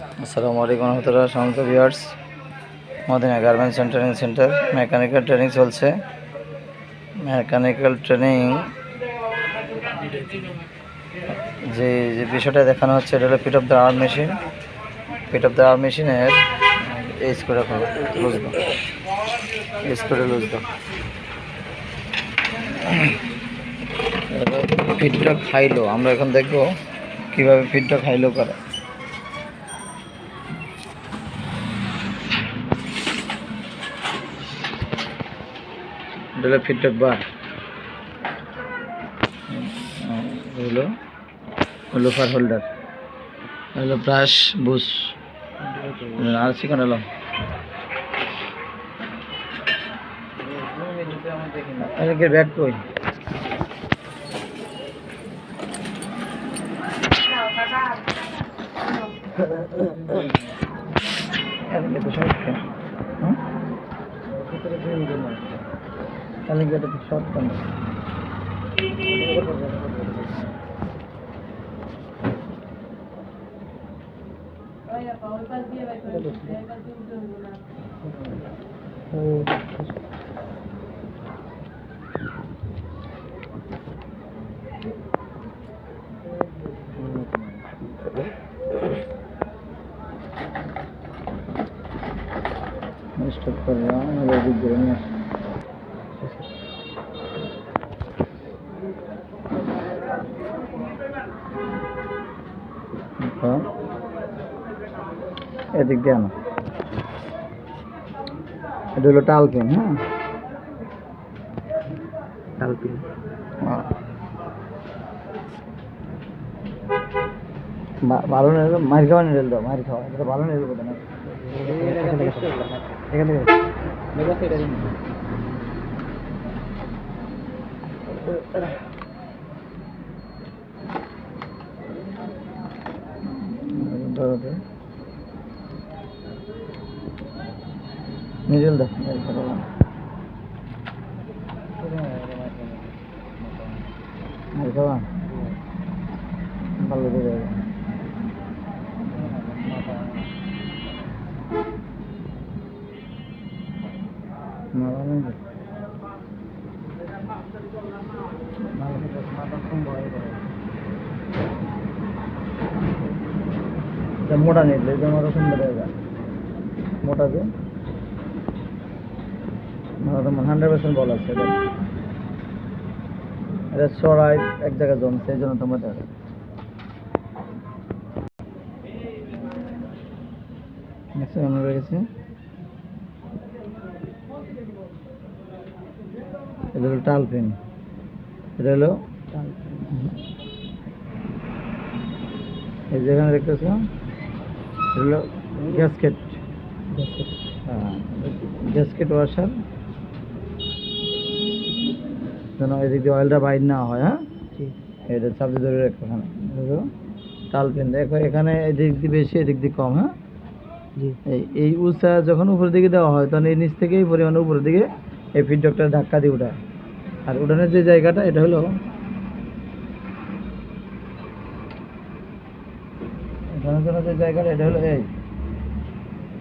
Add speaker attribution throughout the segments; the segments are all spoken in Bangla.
Speaker 1: আসসালামু আলাইকুম রহমতুল্লাহ সমস্ত viewers Madina garments and training centre, mechanical training চলছে। মেকানিক্যাল ট্রেনিং, যে যে বিষয়টা দেখানো হচ্ছে, এটা হলো pit of the arm machine pit of the arm মেশিনের এই লুজ দাও এই ফিডটা খাইলো, আমরা এখন দেখব কীভাবে ফিডটা খাইলো করে। হলো ফিডব্যাক বার হলো লোফার হোল্ডার। হলো ব্রাশ বুশ আর চিকন হলো ব্যাগ কই? হুম? তাহলে কি এটা তো শর্ট কেন স্টপ করে আমাদের দিক দিয়ে নিয়ে আসি। হ্যাঁ এদিক দিয়ে আনো এটা হলো টালপিন হ্যাঁ? টালপিন। ভালো নেড়ে মার খাওয়া নেড়ে দাও মার খাওয়া এটা ভালো নেড়ে না এখান থেকে মিডিল দিয়ে দেবে মারা নেই তো। এটা মোটা এটা আমার সুন্দর জায়গা মোটা যে হান্ড্রেড পার্সেন্ট বল আছে এটা এটা চড়াই এক জায়গায় জমছে এই জন্য তোমার দেখা ম্যাক্সিমাম রয়ে গেছে এটা হলো টাল পেন এটা হলো এই যেখানে দেখতেছ এটা হলো গ্যাসকেট হ্যাঁ গ্যাসকেট ওয়াশার যেন এদিক দিয়ে অয়েলটা বাইর না হয় হ্যাঁ? এটা চাপতে ধরে রাখো এখানে দেখো টাল পেন দেখো এখানে এদিক দিয়ে বেশি এদিক দিয়ে কম হ্যাঁ? এই উঁচা যখন উপরের দিকে দেওয়া হয় তখন এই নিচ থেকে এই পরিমাণে উপরের দিকে এই ফিডডকটা ধাক্কা দিয়ে উঠায়। আর উঠানের যে জায়গাটা এটা হলো উঠানোর জন্য যে জায়গাটা এটা হলো এই।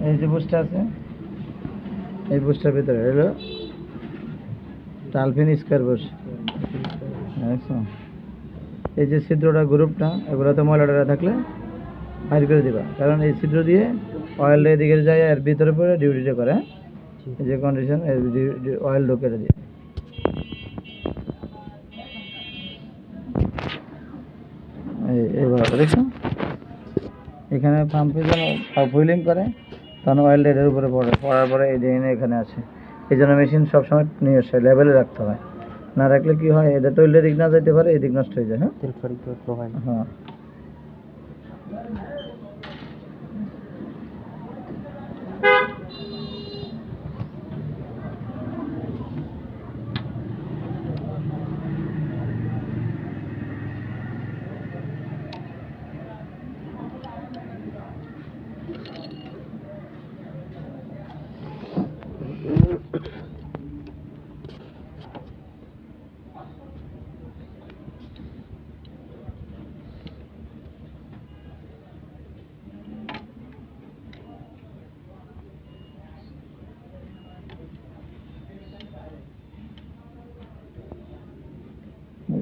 Speaker 1: এই যে বুসটা আছে এই বুসটার ভিতরে হলো টালফিন স্কোয়ার বুস। দেখছ এই যে ছিদ্রটা, গ্রুপটা এগুলোতে ময়লাটা থাকলে বাইর করে দিবা। কারণ এই ছিদ্র দিয়ে অয়েলটা এদিকে যায় আর ভিতরে পরে ডিউটিটা করে হ্যাঁ? এই যে কন্ডিশন অয়েল ঢোকে দিয়ে এই এইভাবে দেখছ এখানে পাম্পে যেন ফুইলিং করে, তখন অয়েলটা এটার উপরে পড়ে, পড়ার পরে এই দিন এখানে আছে। এই জন্য মেশিন সবসময় নিজস্ব লেভেলে রাখতে হয়। না রাখলে কি হয় এটা তৈলের দিক না যাইতে পারে এদিক নষ্ট হয়ে যায় হ্যাঁ? হ্যাঁ।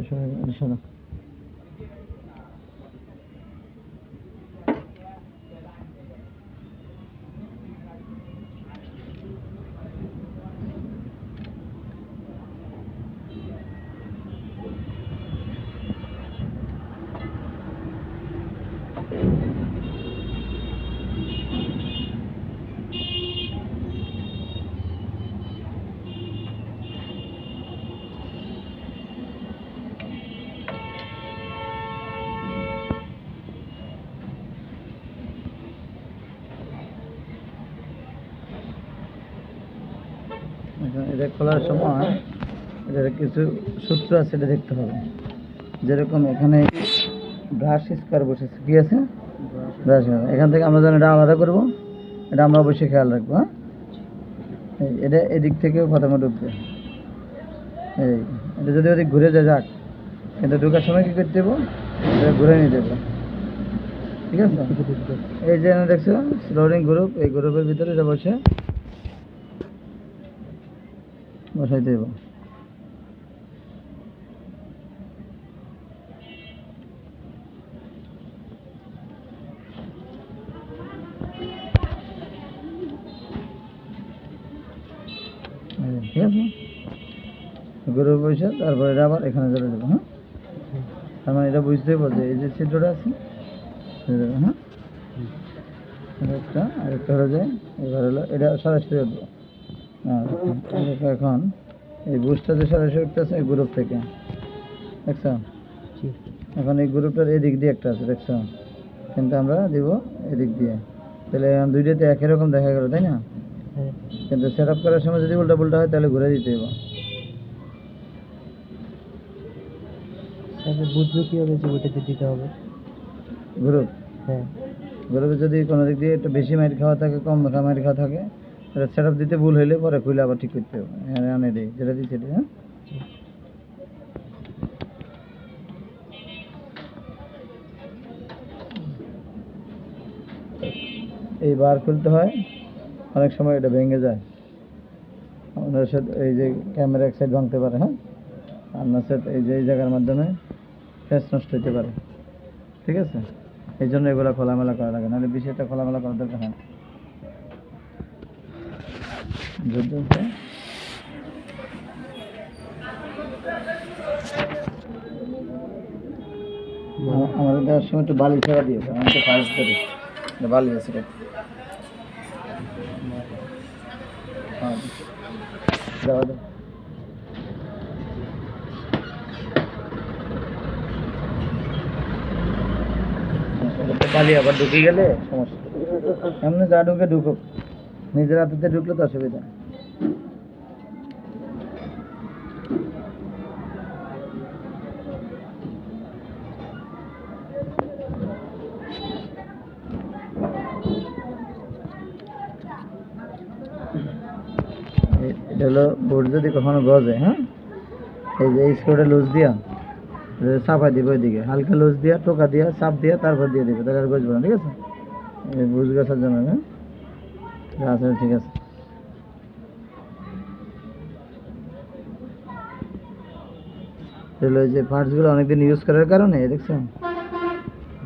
Speaker 1: শোনো এখন এটা খোলার সময় এটার কিছু সূত্র আছে, এটা দেখতে হবে। যেরকম এখানে ব্রাশ স্কোয়ার বসেছে, কি আছে? ব্রাশ এখান থেকে আমরা যেন এটা আলাদা করব, এটা আমরা অবশ্যই খেয়াল রাখব হ্যাঁ? এটা এদিক থেকেও প্রথমে ঢুকবে। এই, এটা যদি ওদিক ঘুরে যায়, যাক। কিন্তু ঢোকার সময় কী করতে দেবো এটা ঘুরে নিয়ে দেবো ঠিক আছে? এই যে দেখছ স্লোডিং গ্রুপ এই গ্রুপের ভিতরে এটা বসে। বসাই দেব। ঠিক আছে গরু বসে তারপরে এটা আবার এখানে চলে দেবো হ্যাঁ? তার মানে এটা বুঝতে পারছে এই যে ছিদ্রটা আছে হ্যাঁ? একটা আরেকটা হলো যায় এবার হলো এটা সরাসরি উঠবো এখন এই বুস্টটা যে সরাসরি উঠতেছে এই গ্রুপ থেকে। দেখছ? এখন এই গ্রুপটার এদিক দিয়ে একটা আছে দেখছ? কিন্তু আমরা দিব এদিক দিয়ে। তাহলে দুইটাতে একই রকম দেখা গেল তাই না? কিন্তু সেট আপ করার সময় যদি উল্টা পুল্টা হয় তাহলে ঘুরে দিতে হবে
Speaker 2: বুঝব কীভাবে যে ওইটাতে দিতে হবে।
Speaker 1: গ্রুপ
Speaker 2: হ্যাঁ।
Speaker 1: গ্রুপে যদি কোনো দিক দিয়ে একটু বেশি মাইর খাওয়া থাকে কম মাইর খাওয়া থাকে এটা সেট দিতে ভুল হইলে পরে খুলে আবার ঠিক করতে হবে। হ্যাঁ আনে দিই যেটা দিই সেটা হ্যাঁ। এই বার খুলতে হয়, অনেক সময় এটা ভেঙে যায়। আপনার সাথে এই যে ক্যামেরা এক সাইড ভাঙতে পারে হ্যাঁ? আপনার সাথে এই যে, এই জায়গার মাধ্যমে ফেস নষ্ট হতে পারে। ঠিক আছে? এই জন্য এগুলো খোলামেলা করা লাগে, নাহলে বেশি একটা খোলামেলা করার দরকার হয় যুদ্ধ হচ্ছে। আমা- আমাদের দেওয়ার সময় একটু বালি ছেড়া দিয়ে আমি তো ফার্স্ট করি এটা বালি আছে এটা হ্যাঁ দেওয়া দাও এটাতে বালি আবার ঢুকে গেলে সমস্যা এমনি যা ঢুকে ঢুকুক নিজের হাতে ঢুকলে তো অসুবিধা। এটা হলো বোর্ড যদি কখনো গজে হ্যাঁ? এই যে স্ক্রুটা লুজ দিয়া চাপা দিব ওইদিকে। হালকা লুজ দিয়া, টোকা দিয়া, চাপ দিয়া, তারপর দিয়ে দিবে, তাহলে আর গজবে না, ঠিক আছে? বুঝ গাছার জন্য হ্যাঁ? যা আছে ঠিক আছে। এগুলো এই যে পার্টসগুলো অনেকদিন ইউজ করার কারণে দেখছেন?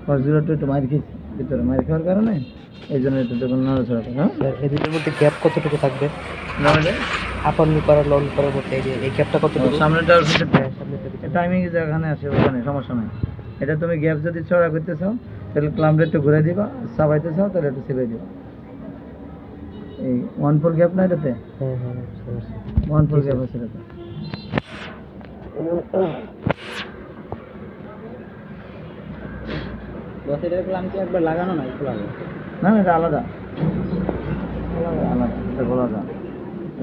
Speaker 1: পার্টসগুলো একটু একটু মার খেয়েছে ভিতরে মার খাওয়ার কারণে এই জন্য একটু তখন নড়াচড়া করে হ্যাঁ?
Speaker 2: স্যার এদের মধ্যে গ্যাপ কতটুকু থাকবে?
Speaker 1: নাহলে
Speaker 2: আপার লুপার আর লং লুপারের মধ্যে এই যে এই গ্যাপটা কতটুকু?
Speaker 1: সামনেটা
Speaker 2: হ্যাঁ।
Speaker 1: টাইমিং যেখানে আছে ওখানে সমস্যা নাই। এটা তুমি গ্যাপ যদি চড়া করতে চাও তাহলে ক্লামটা একটু ঘুরে দিবা চাবাইতে চাও তাহলে একটু চেপে দিবা। এই ওয়ান ফোর গ্যাপ না এটাতে?
Speaker 2: হ্যাঁ হ্যাঁ
Speaker 1: ওয়ান ফোর গ্যাপ আছে। এটাতে।
Speaker 2: একবার লাগানো নাই খোলা
Speaker 1: না না এটা আলাদা। আলাদা আলাদা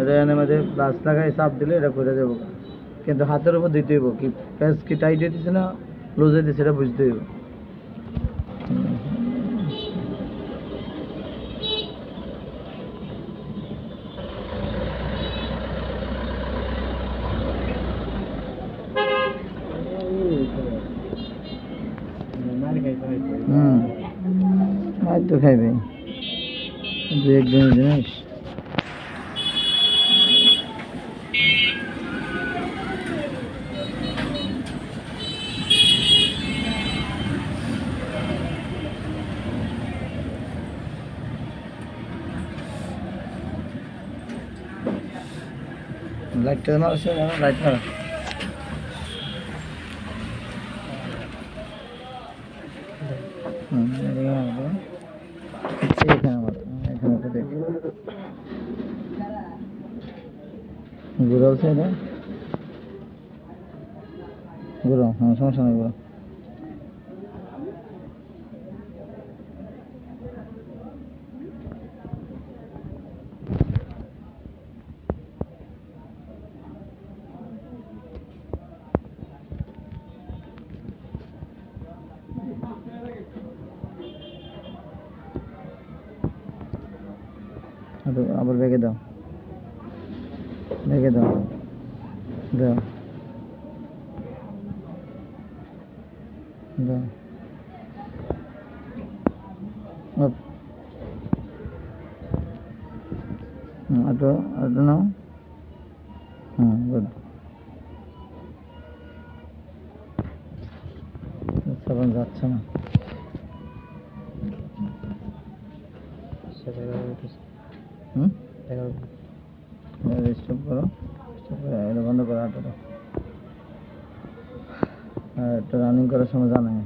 Speaker 1: এটা এনে মধ্যে প্লাস লাগাই চাপ দিলে এটা করে কিন্তু হাতের উপর দিতে হইব। কি প্যাস কি টাইট হইতেছে না লুজ হইতেছে এটা বুঝতে হইব। তো খাইবে। দু একজনের জিনিস লাইটটা মারছে লাইট মারা ঘুরাচ্ছে এটা? ঘুরো হ্যাঁ সমস্যা নেই ঘুরো আবার আবার দাও। বেগে দাও। দাও। দাও। আটো আটো নাও। হুম গুড। যাচ্ছে না। করার সময় জানাই।